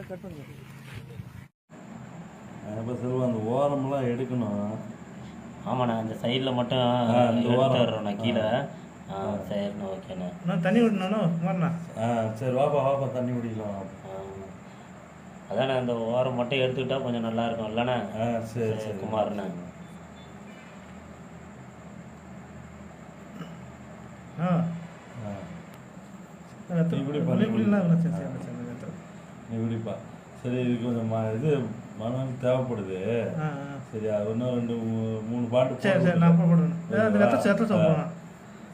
Cut பண்ணுங்க. இப்போ செல்வம் அந்த ஓரமெல்லாம் எடுக்கணும். ஆமாண்ணா அந்த சைடில் மட்டும் இந்த ஓரம். கீழே. ஆ. சரிண்ணா ஓகேண்ணா. நான் தண்ணி விடணும் குமார்ண்ணா ஆ சரி வாப்பா வாப்பா தண்ணி குடிக்கலாம். அதாண்ணே அந்த ஓரம் மட்டும் எடுத்துக்கிட்டா கொஞ்சம் நல்லா இருக்கும் இல்லைண்ணா? ஆ சரி சரி, குமார்ண்ணா. ஆ. இப்படி பண்ணு. வேணும் சரி சரி சரி. குடிப்பா சரி இது கொஞ்சம் இது மனம் தேவைப்படுது. சரி அது இன்னும் ரெண்டு மூணு பாட்டு சரி சரி நான் போட போடுறேன். இந்த வெத்தலை வெத்தலை சொல்லுவேன்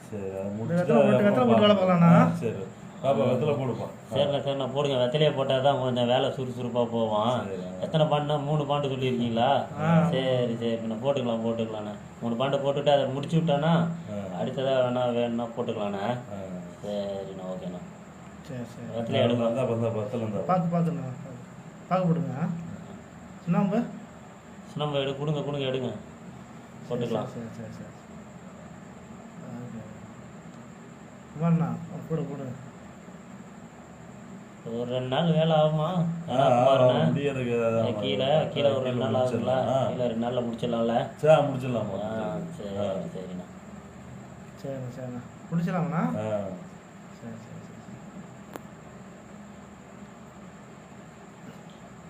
சரி அது முடிச்சுட்டு வெத்தலை போட்டு வெத்தலை போட்டு வேலை அப்புறம் பார்க்கலாம்ண்ணா. ஆ, சரி. பாப்பா வெத்தலை போடுப்பா. சரிண்ணா சரிண்ணா போடுங்க. வெத்தலையை போட்டால் தான் கொஞ்சம் வேலை சுறுசுறுப்பாக போவோம். எத்தனை பாண்டுனா மூணு பாண்டு சொல்லியிருக்கீங்களா. சரி சரி பின்ன போட்டுக்கலாம் போட்டுக்கலாண்ணே மூணு பாண்டு போட்டுட்டு அதை முடிச்சு விட்டானா. அடுத்ததாக வேணா வேணும்னா போட்டுக்கலாண்ணே. சரிண்ணா ஓகேண்ணா. சரி சரி. இந்தா, வெத்தலை இந்தா. பார்த்து பார்த்துண்ணா பார்க்க போடுங்க. சுண்ணாம்பு? நம்ம எடு கொடுங்க கொடுங்க எடுங்க. போட்டுக்கலாம். சரி சரி சரி ஓகே. குமார்ண்ணா போடு போடு. ஒரு ரெண்டு நாள் வேலை ஆகுமா. கீழே கீழே ஒரு ரெண்டு நாள் ஆகுங்களா ஆ. கீழே ரெண்டு நாளில் முடிச்சிடலாம்ல. சரி முடிச்சிடலாம் ஆ சரி சரிண்ணா. சரிண்ணா சரிண்ணா. முடிச்சிடலாம்ண்ணா? ஆ. சரி சரி சரி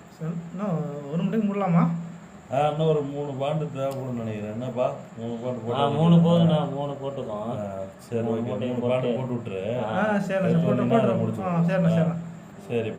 சரி இன்னும் ஒரு மணிக்கு முடியலாமா ஆ, இன்னும் ஒரு மூணு பாண்டு தேவைப்படும் நினைக்கிறேன். என்னப்பா? மூணு பாண்டு போட்டு மூணு போதுண்ணா மூணு போட்டுக்கோம். ஆ, சரி மூணு ஓகே. மூணு பாண்டு போட்டு. விட்டுரு. ஆ சரிண்ணா சரி போட்டு போட்டு முடிச்சு சரிண்ணா சரிண்ணா சரி.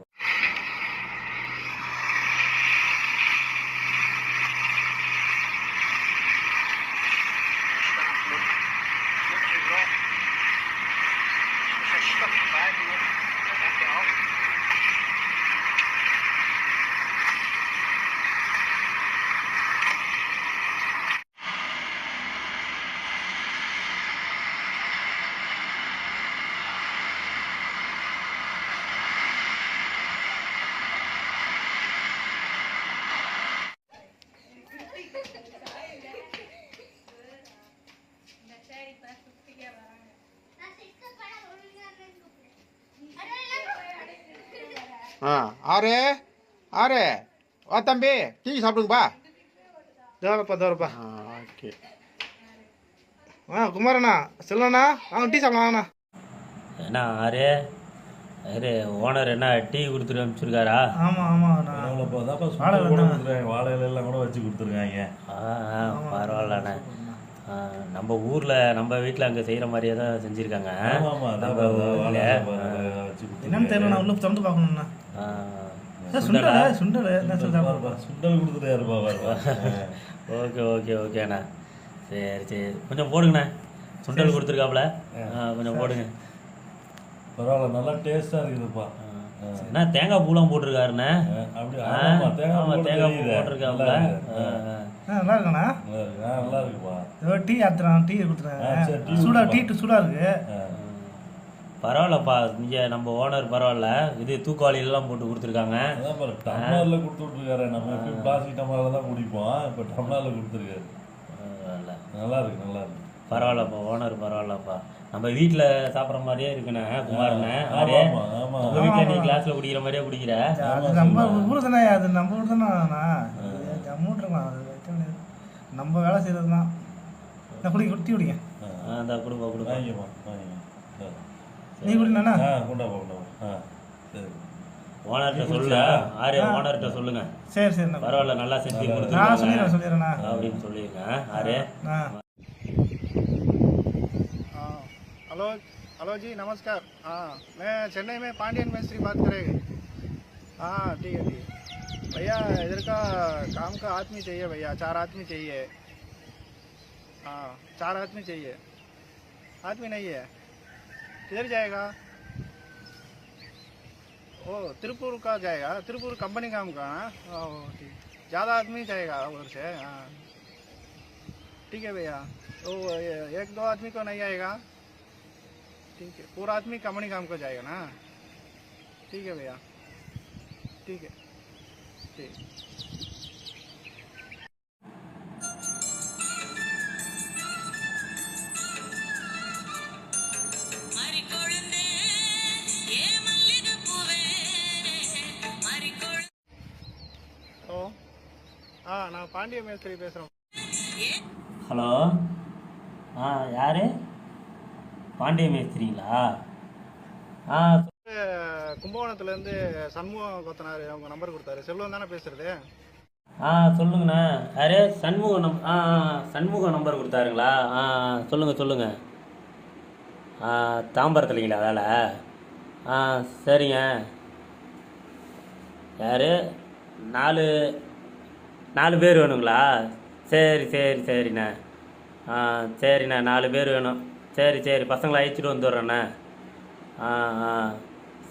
ஆ ஆறு ஆறு. வா தம்பி டீ சாப்பிடுங்கப்பா தேவரப்பா தேவரப்பா ஆ ஓகே. ஆ குமாரண்ணா செல்வண்ணா வாங்க டீ சாப்பிடலாம்ண்ணா என்ன ஆறு? ஆறு ஓனர் என்ன டீ கொடுத்துட்டு அனுப்பிச்சிருக்காரா? ஆமாம் அதான்ப்பா வாழை சுண்டல் கூட வேண்டாம். கொடுத்துருக்காங்க வாழை இலையெல்லாம் கூட வச்சு கொடுத்துருக்காங்க. ஆ ஆ பரவாயில்லண்ணே. நம்ம ஊரில் நம்ம வீட்டில் அங்கே செய்கிற மாதிரியே தான் செஞ்சுருக்காங்க. ஆமா ஆமா அதான் நம்ம ஊரில். என்னன்னு தெரியல உள்ள திறந்து பார்க்கணுண்ணா சார் சுண்டல் சுண்டல்? என்ன கொடுத்துருக்காரு சுண்டல் கொடுத்துட்டாருப்பா பாருப்பா. ஓகே ஓகே ஓகேண்ணா சரி சரி. கொஞ்சம் போடுங்கண்ணே. சுண்டல் கொடுத்துருக்காப்புல. ஆ, கொஞ்சம் போடுங்க. பரவாயில்ல நல்லா டேஸ்டா இருக்குதுப்பா. என்ன தேங்காய் பூலாம் போட்டிருக்காருண்ணே. ஆ, அப்படி ஆ, ஆமா தேங்காய் பூ. போட்டிருக்காப்புல. நல்லா இருக்குண்ணா இருக்குப்பா ஏதோ டீ ஆத்துறான் டீ கொடுத்துறாங்க டீ சூடா கொடுப்பா. டீ சூடா இருக்கு. ஆ. பரவாயில்லப்பா. இங்கே நம்ம ஓனர் பரவாயில்ல. இது தூக்குவாளியெல்லாம் போட்டு கொடுத்துருக்காங்க. டம்ளர்ல கொடுத்து விட்டுருக்காரு. நம்ம எப்பயும் பிளாஸ்டிக் டம்ளர்ல தான் குடிப்போம். இப்போ டம்ளர்ல கொடுத்துருக்காரு. நல்லா இருக்கு நல்லா இருக்கு பரவாயில்லப்பா ஓனர் பரவாயில்லப்பா. நம்ம வீட்டில் சாப்பிட்ற மாதிரியே இருக்குண்ணே குமாரண்ணே. ஆமா ஆறு ஆமா ஆமா. உங்க வீட்டில் நீ கிளாஸில் குடிக்கிற மாதிரியே குடிக்கிற. அது நம்ம ஊர் தானே அது நம்ம ஊர் தானே ஜம்முன்ட்டுருக்கலாம் அது. நம்ம வேலை செய்கிறது தான் நான் குடி குட்டி குடிங்க. ஆ, இந்தா கொடுப்பா கொடுப்பா. நீ ஆ கொண்டாப்பா கொண்டாப்பா ஆ சரி. ஓனர்கிட்ட சொல்ல. ஆறு ஓனர்கிட்ட சொல்லுங்க. சரி சரிண்ணா பரவாயில்ல நல்லா செஞ்சு நான் கொடுத்துருக்காங்க சொல்லிடுறேன் சொல்லிடுறேண்ணா அப்படின்னு சொல்லிருங்க ஆறு हेलो हेलो जी नमस्कार। हाँ मैं चेन्नई में पांडियन मिस्त्री बात करेंगे। हाँ ठीक है ठीक है। भैया इधर का काम का आदमी चाहिए भैया चार आदमी चाहिए। हाँ चार आदमी चाहिए। आदमी नहीं है। किधर जाएगा? ओ त्रिपुर का जाएगा त्रिपुर कंपनी काम का हाँ? ओ, ठीक। ज़्यादा आदमी जाएगा उधर से हाँ। ठीक है भैया। तो एक दो आदमी को नहीं आएगा। ठीक है। पूरा आदमी कमड़ी काम को जाएगा ना? ठीक है भैया। ठीक है। ठीक। நான் பாண்டிய மேஸ்திரி பேசுகிறேன் ஹலோ பாண்டிய மேஸ்திரிங்களா ஆ கும்பகோணத்துலேருந்து சண்முகம் கொத்தனார் அவங்க நம்பர் கொடுத்தாரு. செல்வம் தானே பேசுறது? ஆ சொல்லுங்கண்ணா. யாரு? சண்முகம் நம் ஆ சண்முகம் நம்பர் கொடுத்தாருங்களா? ஆ, சொல்லுங்கள் சொல்லுங்கள் ஆ தாம்பரத்துலைங்களா வேலை? ஆ சரிங்க. யார்? நாலு நாலு பேர் வேணுங்களா? சரி சரி சரிண்ணே. ஆ சரிண்ணே. நாலு பேர் வேணும். சரி சரி பசங்களை அழைச்சிட்டு வந்துடுறேண்ணே. ஆ ஆ.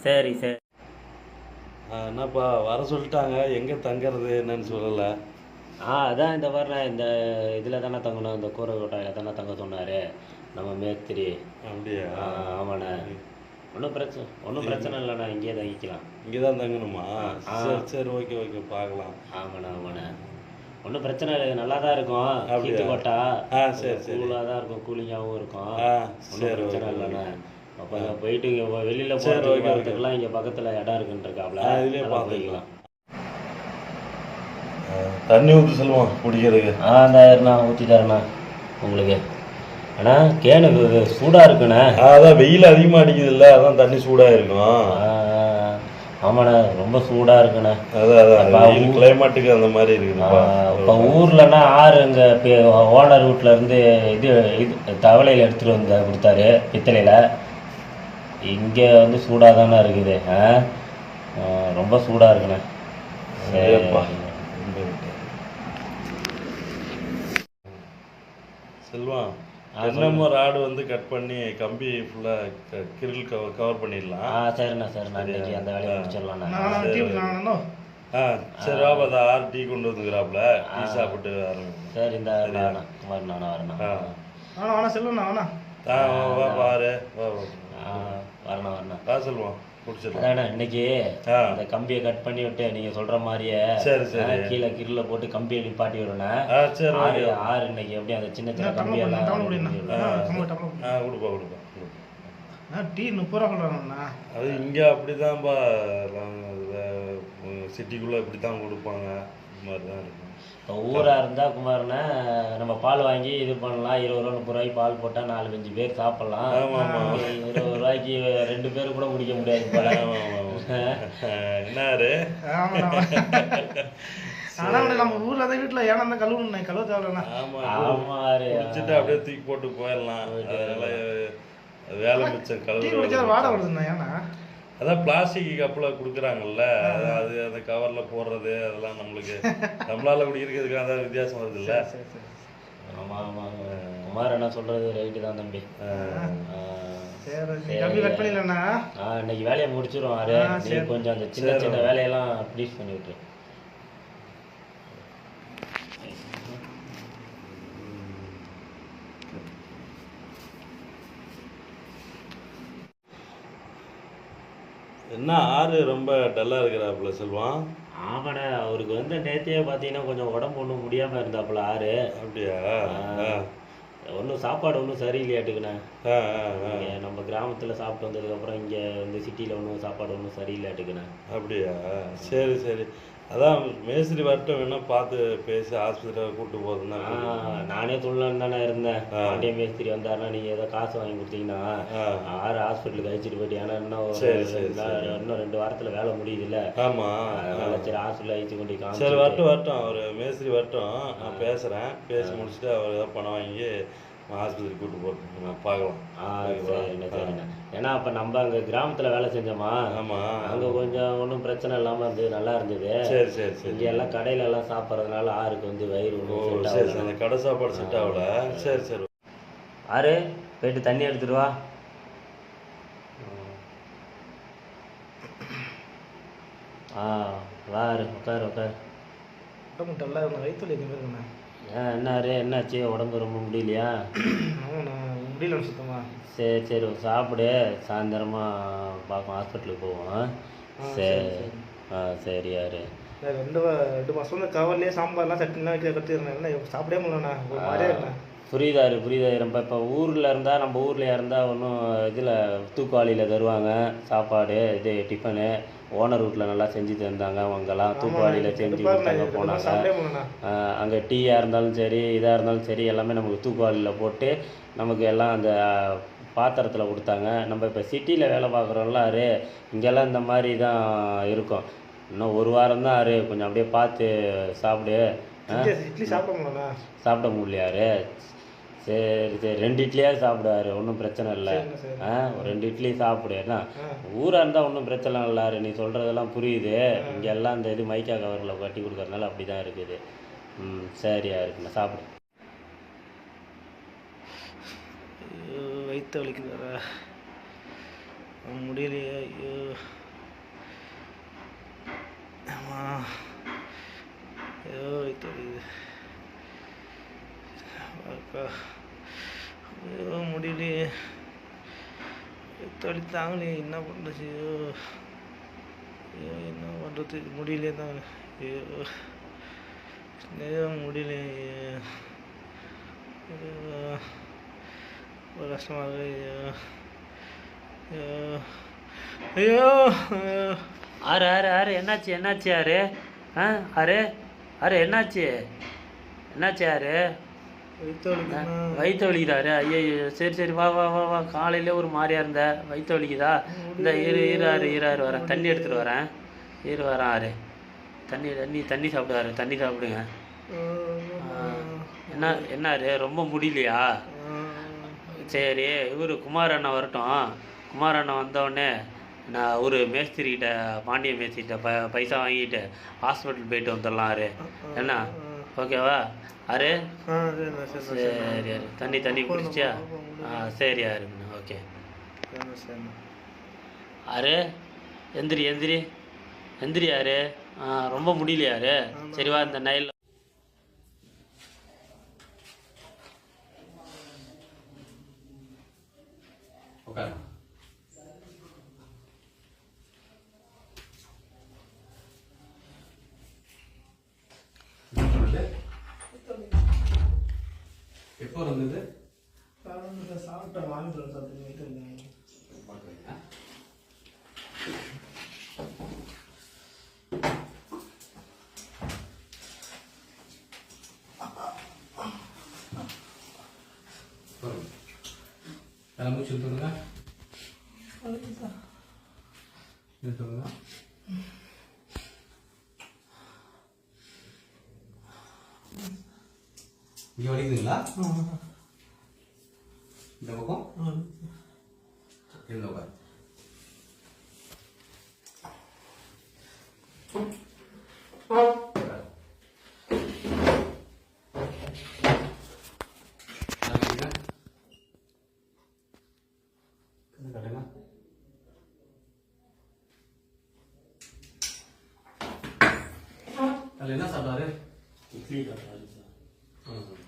சரி சரி. ஆ, என்னப்பா வர சொல்லிட்டாங்க. எங்கே தங்கறது என்னன்னு சொல்லலை. ஆ அதான் இந்த வரேன் இந்த இதில் தானே தங்கணும் இந்த கூரை கோட்டையில் தானே தங்க சொன்னார். நம்ம மேஸ்திரி. அப்படியா? ஆமாண்ணே. ஒன்றும் பிரச்சனை ஒன்றும் பிரச்சனை இல்லைண்ணா இங்கேயே தங்கிக்கலாம். இங்கே தான் தங்கணுமா. சரி சரி ஓகே ஓகே பார்க்கலாம். ஆமாண்ணா ஆமாண்ணே. ஒன்றும் பிரச்சனை இல்லை நல்லா தான் இருக்கும் அப்படியா? கொட்டா ஆ, சரி, சரி. கூலாக தான் இருக்கும் கூலிங்காகவும் இருக்கும் ஆ சரி பிரச்சனை இல்லைண்ணே. அப்போ இங்கே போயிட்டு இங்கே வெளியில் சரி, போகிறதுக்கு ஓகே, ஓகே. வரதுக்குலாம் இங்கே பக்கத்தில் இடம் இருக்குன்றிருக்காப்ல ஆ, இதுலயே பார்த்துக்கலாம். தண்ணி ஊற்றி சொல்லுவோம் குடிக்கிறதுக்கு ஆ நான் ஊற்றி தரேண்ணா உங்களுக்கு அண்ணா கேனு சூடாக இருக்குண்ணே அதான் வெயில் அதிகமாக அடிக்குது இல்லை அதான் தண்ணி சூடாக இருக்கும் ஆமாண்ணே ரொம்ப சூடாக இருக்குண்ணே. அதான் அதான். கிளைமேட்டுக்கு அந்த மாதிரி இருக்குதுப்பா. இப்போ ஊர்லன்னா ஆறு இங்கே ஓனர் வீட்டில் இருந்து இது இது தவளையில் எடுத்துகிட்டு வந்து கொடுத்தாரு பித்தளையில். இங்கே வந்து சூடாக தானே இருக்குது ஆ? ரொம்ப சூடாக இருக்குண்ணே. சரிப்பா. சரி. செல்வம் ஆ, என்னமோ ராடு வந்து கட் பண்ணி கம்பி ஃபுல்லாக கிரில் கவர் கவர் பண்ணிடலாம். ஆ சரிண்ணா சரிண்ணா. இன்னைக்கு அந்த வேலையை முடிச்சிடலாண்ணா. நான் டீ குடிக்கலாம் ஆ சரி வாப்பா அதை ஆறு டீ கொண்டு வந்துக்கிறாப்புல. டீ சாப்பிட்டு ஆரம்பிக்கும் சரி இந்த நானா வரண்ணா. ஆ. வேணா செல்வண்ணா வேணா ஆ வா, வா பாரு. வா வா. ஆ வரண்ணா வரண்ணா. வா செல்வம். அதாண்ணா இன்னைக்கு ஆ. அந்த கம்பியை கட் பண்ணி விட்டு நீங்க சொல்ற மாதிரியே சரி, சரி. ஆ, கீழே கிரில்ல போட்டு கம்பியை நிப்பாட்டி சரி ஆறு ஆறு இன்னைக்கு எப்படி அந்த சின்ன சின்ன கம்பியெல்லாம் கொடுப்பா கொடுப்பா டீ முப்பது ரூபா சொல்கிறாங்கண்ணா அது இங்கே அப்படிதான்ப்பா சிட்டிக்குள்ளே இப்படி தான் கொடுப்பாங்க. இந்த மாதிரி தான் இருக்கும் இப்போ ஊரா இருந்தா குமாரண்ணா நம்ம பால் வாங்கி இது பண்ணலாம். இருபது ரூபா முப்பது ரூபாய்க்கு பால் போட்டா நாலு அஞ்சு பேர் சாப்பிடலாம். இருபது ரூபாய்க்கு ரெண்டு பேரும் கூட குடிக்க முடியாது போல. என்னாரு? ஆனால் நம்ம ஊரில் தான் வீட்டில் ஏன்னா தான் கழுவுண்ணே கழுவ தேவைண்ணா ஆமா ஆமா ரே. குடிச்சிட்டு அப்படியே தூக்கி போட்டு போயிடலாம். அதனால வேலை மிச்சம் கழுவு வாடை வருதுண்ணா ஏன்னா? அதான் பிளாஸ்டிக் கப்பில் கொடுக்குறாங்கல்ல அது அது அந்த கவரில் போடுறது அதெல்லாம் நம்மளுக்கு நம்மளால குடிக்கிறதுக்கு அதான் வித்தியாசம் வருது இல்ல சரி சரி. ஆமா ஆமா குமார் என்ன சொல்றது ரைட்டு தான் தம்பி. இன்னைக்கு வேலையை சரி. கொஞ்சம் அந்த சின்ன சின்ன வேலையெல்லாம் ப்ளீஸ் பண்ணி விட்டுரு என்ன ஆறு ரொம்ப டல்லா இருக்கிறாப்புல செல்வம் ஆமாண்ணே அவருக்கு வந்து நேத்தியே பார்த்தீங்கன்னா கொஞ்சம் உடம்பு ஒன்றும் முடியாமல் இருந்தாப்புல ஆறு. அப்படியா. ஒன்றும் சாப்பாடு ஒன்றும் சரியில்லையாட்டுக்குண்ணே. நம்ம கிராமத்தில் சாப்பிட்டு வந்ததுக்கப்புறம் இங்கே இந்த சிட்டியில் ஒன்றும் சாப்பாடு ஒன்றும் சரியில்லையாட்டுக்குண்ணே அப்படியா? சரி சரி. அதான் மேஸ்திரி வரட்டும் வேணா பார்த்து பேசி ஆஸ்பத்திரியில் கூட்டு போகுதுன்னா நானே சொல்லலான்னு தானே இருந்தேன். பாண்டிய மேஸ்திரி வந்தாருன்னா நீங்கள் ஏதோ காசு வாங்கி கொடுத்தீங்கன்னா. ஆறு ஹாஸ்பிட்டலுக்கு அழைச்சிட்டு போயிட்டு ஏன்னா இன்னும். இன்னும் ரெண்டு வாரத்தில் வேலை முடியுதுல்ல. ஆமா. அதனால சரி ஹாஸ்பிட்டல் அழைச்சி கொண்டு சரி வரட்டும் வரட்டும். அவர் மேஸ்திரி வரட்டும். நான் பேசுகிறேன் பேசி முடிச்சுட்டு அவர் ஏதாவது பணம் வாங்கி ஆஸ்பத்திரி கூட்டு போட்டு நான் பார்க்கலாம். ஆ சரிண்ணே சரிண்ணே ஏன்னா அப்போ நம்ம அங்கே கிராமத்தில் வேலை செஞ்சோமா? ஆமாம் அங்கே கொஞ்சம் ஒன்றும் பிரச்சனை இல்லாமல் இருந்தது நல்லா இருந்தது. சரி சரி சரி. இங்கே எல்லாம் கடையில எல்லாம் சாப்பிட்றதுனால ஆறுக்கு வந்து வயிறு ஒன்றும் செட் சரி சரி. அந்த கடை சாப்பாடு செட் ஆகல. சரி சரி. ஆறு போயிட்டு தண்ணி எடுத்துட்டு வா. ஆ வாரு உட்காரு உட்காரு. உடம்பு டல்லா இருந்தா வயிற்று வலி எதுவுமே இருக்குண்ணா. என்ன ஆறு என்னாச்சு? உடம்பு ரொம்ப முடியலையா? முடியல சுத்தமா. சரி சரி சாப்பிடு. சாயந்தரமா பார்ப்போம் ஹாஸ்பிட்டலுக்கு போவோம். சரி ஆ சரி யாரு? ரெண்டு ரெண்டு மாதம் வந்து கவர்லேயே சாம்பார்லாம் சட்னிலாம் வைக்க கற்றுருந்தேன் சாப்பிடவே முடியலண்ணா. மாதிரியா இருக்கேன் புரியுதாரு புரியுதாரு நம்ம இப்போ ஊரில் இருந்தால் நம்ம ஊரில் இருந்தால் ஒன்றும் இதில் தூக்குவாளியில் தருவாங்க. சாப்பாடு இது டிஃபனு. ஓனர் வீட்டில் நல்லா செஞ்சு தந்தாங்க. அவங்கெல்லாம் தூக்குவாளியில் செஞ்சு கொடுத்தாங்க போனாங்க. அங்கே டீயாக இருந்தாலும் சரி இதாக இருந்தாலும் சரி எல்லாமே நமக்கு தூக்குவாளியில் போட்டு நமக்கு எல்லாம் அந்த பாத்திரத்தில் கொடுத்தாங்க. நம்ம இப்போ சிட்டியில் வேலை பார்க்குறோம்ல அரு இங்கெல்லாம் இந்த மாதிரி தான் இருக்கும். இன்னும் ஒரு வாரம் தான் அரு கொஞ்சம் அப்படியே பார்த்து சாப்பிடு. சாப்பிட முடியலையாரு சரி சரி. ரெண்டு இட்லியாவது சாப்பிடுவாரு. ஒன்றும் பிரச்சனை இல்லை. ஆ ஒரு ரெண்டு இட்லி சாப்பிடு. என்ன. ஊராக இருந்தால் ஒன்றும் பிரச்சனை இல்லாரு நீ சொல்கிறதெல்லாம் புரியுது. இங்கே எல்லாம் இந்த இது மைக்கா கவரில் கட்டி கொடுக்கறதுனால அப்படி தான் இருக்குது. ம் சரியா இருக்குண்ணா சாப்பிடு. ஐயோ வயிற்று வலிக்குதுடா. முடியலையே. ஐயோ. ஆமா. ஐயோ வயிற்று வலிக்குது. ஐயோ முடியலையே. வயிற்று தாங்கலையே என்ன பண்ணுறது ஐயோ ஐயோ என்ன பண்ணுறது முடியலையே தாங்க ஐயோ ஐயோ முடியலையே. ஐயோ கஷ்டமாக ஐயோ ஐயோ ஐயோ. ஆறு ஆறு ஆறு. என்னாச்சு என்னாச்சு ஆறு? ஆ ஆறு? ஆறு என்னாச்சு? என்னாச்சு ஆறு? வயிற்று வலிக்குதாரு? ஐயோ சரி சரி வா வா வா வா காலையில ஒரு மாதிரியா இருந்த வயிற்று வலிக்குதா? இந்த இரு இராரு இராரு வரேன் தண்ணி எடுத்துட்டு வரேன். இரு வரேன் ஆறு. தண்ணி தண்ணி தண்ணி சாப்பிடுவாரு. தண்ணி சாப்பிடுங்க. என்ன என்னாரு? ரொம்ப முடியலையா? சரி இவர் குமார் அண்ணன் வரட்டும். குமார் அண்ணன் வந்தோடனே நான் ஒரு மேஸ்திரிகிட்ட பாண்டிய மேஸ்திரிகிட்ட ப பைசா வாங்கிட்டு ஹாஸ்பிட்டல் போயிட்டு வந்துடலாம் என்ன? ஓகேவா? ஆறு? சரி ஆறு. தண்ணி தண்ணி குடிச்சியா? ஆ சரி ஆறுங்கண்ணா ஓகே. ஆறு? எந்திரி எந்திரி. எந்திரி யாரு ஆ ரொம்ப முடியலையாரு சரி வா இந்த நைல் உட்காரு எப்போ இருந்தது சாப்பிட்டேன் வாங்கிட்டு சாப்பிட்டு வயிற்று வலிக்குது தலை மூச்சு இழுத்துடுங்க இழுத்துடுங்க இங்கே வலிக்குதுங்களா இந்த பக்கம் இந்த உட்கார் கட்டுங்க அதில் என்ன சாப்பிட்டாரு இட்லி சாப்பிட்றாரு சார்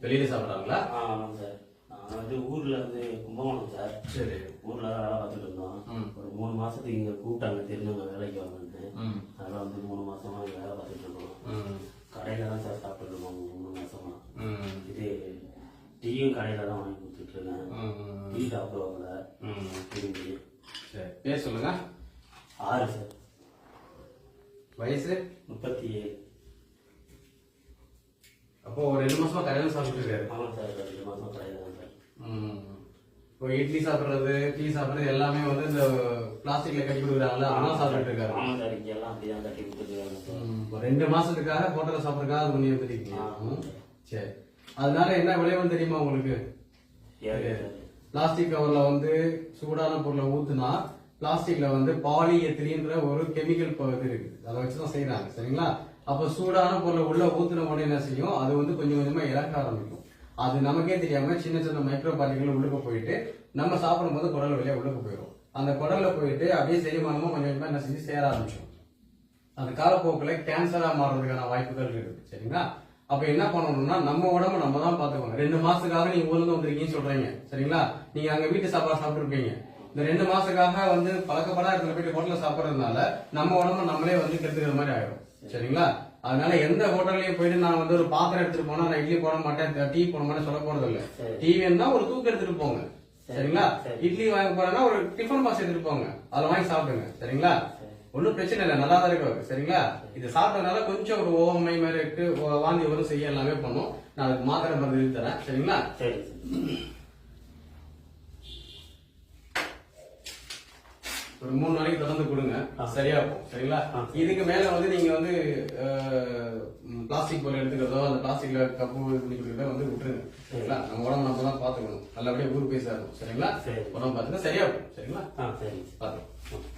வெளியில சாப்பிட்றாங்களா? ஆ ஆமாம் சார். நான் வந்து ஊரில் வந்து கும்பகோணம் சார். சரி. ஊரில் வேலை பார்த்துட்டு இருந்தோம். ஒரு மூணு மாதத்துக்கு இங்கே கூப்பிட்டாங்க தெரிஞ்சவங்க வேலைக்கு வாங்கன்னு ம் அதெல்லாம் வந்து மூணு மாசமா இங்க வேலை பார்த்துட்டு இருக்கோம் ம் கடையில் தான் சார் சாப்பிட்டு இருக்கோம் மூணு மாசமா ம் இது டீயும் கடையில் தான் வாங்கி கொடுத்துட்டு இருக்கேன் ம் டீ சாப்பிடுவாங்க ம் திரும்பி சரி பேர் சொல்லுங்க ஆறு சார் வயசு முப்பத்தி ஏழு அப்போ ஒரு ரெண்டு மாசமா கடையில் சாப்பிட்டு இருக்காரு ஆமாம் சார் ரெண்டு மாதம் கடையில் தான் சார் ம். இப்போ இட்லி சாப்பிடுறது டீ சாப்பிடுறது எல்லாமே வந்து இந்த பிளாஸ்டிக்ல கட்டி கொடுக்குறாங்கல்ல அதெல்லாம் சாப்பிட்டு இருக்காரு. சார் இங்கே எல்லாம் கட்டி கொடுத்துருக்காங்க. ரெண்டு மாசத்துக்காக ஹோட்டல்ல சாப்பிடுறதுக்காக அது பண்ணி வந்துருக்கீங்க ஆ. சரி. அதனால என்ன விளைவுன்னு தெரியுமா உங்களுக்கு? பிளாஸ்டிக் கவர்ல வந்து சூடான பொருளை ஊத்துனா பிளாஸ்டிக்ல வந்து பாலி எத்திலின்ற ஒரு கெமிக்கல் இது இருக்கு. அதை வச்சுதான் செய்யறாங்க சரிங்களா? அப்ப சூடான பொருளை உள்ள ஊத்துன உடனே என்ன செய்யும்? அது வந்து கொஞ்சம் கொஞ்சமா இறக்க ஆரம்பிக்கும். அது நமக்கே தெரியாம சின்ன சின்ன மைக்ரோ பார்ட்டிகள் உள்ளுக்கு போயிட்டு நம்ம சாப்பிடும்போது குடல் வழியா உள்ளுக்கு போயிடும் அந்த குடல்ல போயிட்டு அப்படியே செரிமானமா கொஞ்சம் கொஞ்சமா என்ன செஞ்சு சேர ஆரம்பிச்சிடும் அந்த காலப்போக்கில் கேன்சரா மாறுறதுக்கான வாய்ப்புகள் இருக்கு சரிங்களா? அப்ப என்ன பண்ணணும்னா நம்ம உடம்ப நம்ம தான் பாத்துக்கணும் ரெண்டு மாசத்துக்காக நீங்க ஊர்ல இருந்து வந்திருக்கீங்கன்னு சொல்றீங்க சரிங்களா? நீங்க அங்க வீட்டு சாப்பாடு சாப்பிட்டுருப்பீங்க. இந்த ரெண்டு மாசத்துக்காக வந்து பழக்கப்படா இடத்துல போயிட்டு ஹோட்டல்ல சாப்பிடுறதுனால நம்ம உடம்ப நம்மளே வந்து கெடுத்துக்கிற மாதிரி ஆயிடும் சரிங்களா? அதனால எந்த ஹோட்டல்லையும் போயிட்டு நான் வந்து ஒரு பாத்திரம் எடுத்துட்டு போனா நான் இட்லி போட மாட்டேன் டீ போட மாட்டேன் சொல்ல போறது இல்ல. டீ வேணும்னா ஒரு தூக்கு எடுத்துட்டு போங்க. சரிங்களா? சரி. இட்லி வாங்க போறேன்னா ஒரு டிஃபன் பாக்ஸ் எடுத்துட்டு போங்க அதுல வாங்கி சாப்பிடுங்க. சரிங்களா? சரி. ஒன்றும் பிரச்சனை இல்லை. நல்லா தான் இருக்கு சரிங்களா? இது சாப்பிட்டதுனால கொஞ்சம் ஒரு ஓமை மாதிரி இருக்கு. வாந்தி வரும் செய்ய எல்லாமே பண்ணும். நான் அதுக்கு மாத்திரை மருந்து தரேன். சரிங்களா? சரி. ஒரு மூணு நாளைக்கு தொடர்ந்து கொடுங்க. சரியா இருக்கும். சரிங்களா. இதுக்கு மேல வந்து நீங்க வந்து பிளாஸ்டிக் பொருள் எடுத்துக்கிறதோ அந்த பிளாஸ்டிக்ல கப்பு இது பண்ணி கொடுக்கறதோ வந்து விட்டுருங்க. சரிங்களா? நம்ம உடம்பு நம்ம தான் பாத்துக்கணும் நல்லபடியா ஊர் போய் சேரணும் சரிங்களா? சரி. உடம்பு பார்த்துக்க சரியா இருக்கும். சரிங்களா? பாத்துக்கலாம்